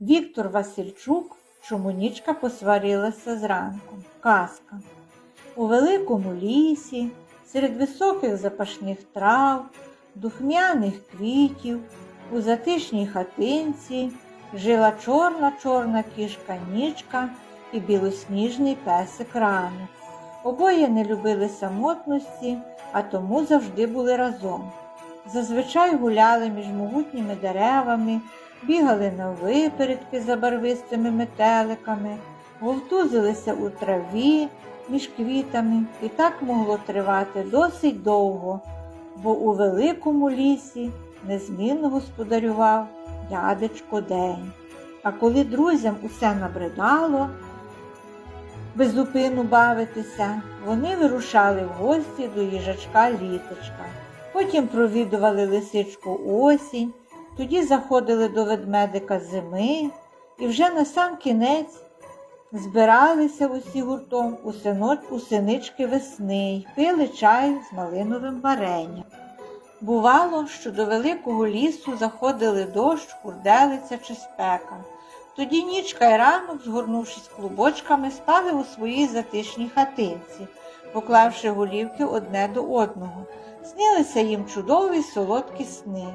Віктор Васильчук, чому нічка посварилася зранку. Казка. У великому лісі, серед високих запашних трав, духмяних квітів, у затишній хатинці жила чорна чорна кішка нічка і білосніжний песик ранок. Обоє не любили самотності, а тому завжди були разом. Зазвичай гуляли між могутніми деревами, бігали на випередки за барвистими метеликами, вовтузилися у траві між квітами, і так могло тривати досить довго, бо у великому лісі незмінно господарював дядечко День. А коли друзям усе набридало, безупину бавитися, вони вирушали в гості до їжачка літочка. Потім провідували лисичку осінь, тоді заходили до ведмедика зими і вже на сам кінець збиралися усі гуртом у, сино... у синички весни й пили чай з малиновим варенням. Бувало, що до великого лісу заходили дощ, хурделиця чи спека. Тоді нічка й ранок, згорнувшись клубочками, спали у своїй затишній хатинці, поклавши голівки одне до одного. Снилися їм чудові солодкі сни.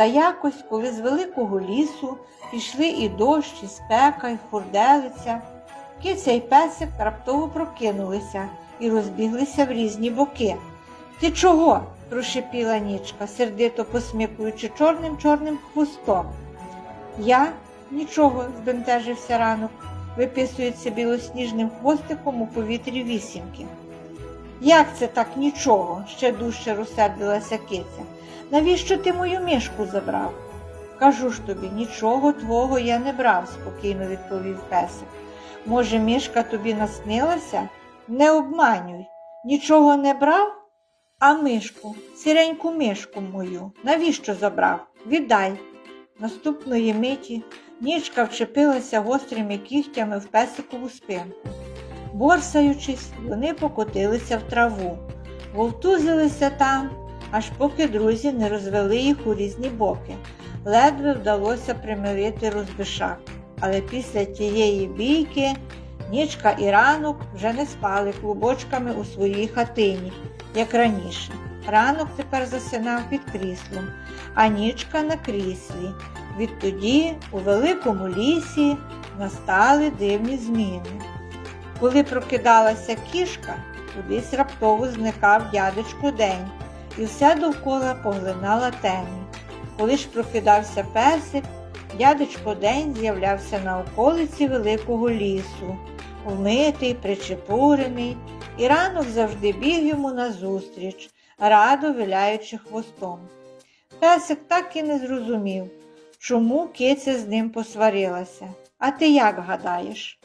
Та якось, коли з великого лісу пішли і дощ, і спека, і хурделиця, киця й песик раптово прокинулися і розбіглися в різні боки. Ти чого? прошепіла нічка, сердито посмікуючи чорним чорним хвостом. Я нічого, збентежився ранок, виписується білосніжним хвостиком у повітрі вісімки. Як це так нічого? ще дужче розсердилася киця. Навіщо ти мою мішку забрав? Кажу ж тобі, нічого твого я не брав, спокійно відповів песик. Може, мішка тобі наснилася? Не обманюй, нічого не брав? А мишку, сіреньку мишку мою, навіщо забрав? Віддай. Наступної миті нічка вчепилася гострими кігтями в песикову спинку. Борсаючись, вони покотилися в траву, вовтузилися там, аж поки друзі не розвели їх у різні боки. Ледве вдалося примирити розбишак. Але після тієї бійки нічка і ранок вже не спали клубочками у своїй хатині, як раніше. Ранок тепер засинав під кріслом, а нічка на кріслі. Відтоді у великому лісі настали дивні зміни. Коли прокидалася кішка, кудись раптово зникав дядечко день, і все довкола поглинала темінь. Коли ж прокидався песик, дядечко день з'являвся на околиці великого лісу, вмитий, причепурений, і ранок завжди біг йому назустріч, радо виляючи хвостом. Песик так і не зрозумів, чому киця з ним посварилася. А ти як гадаєш?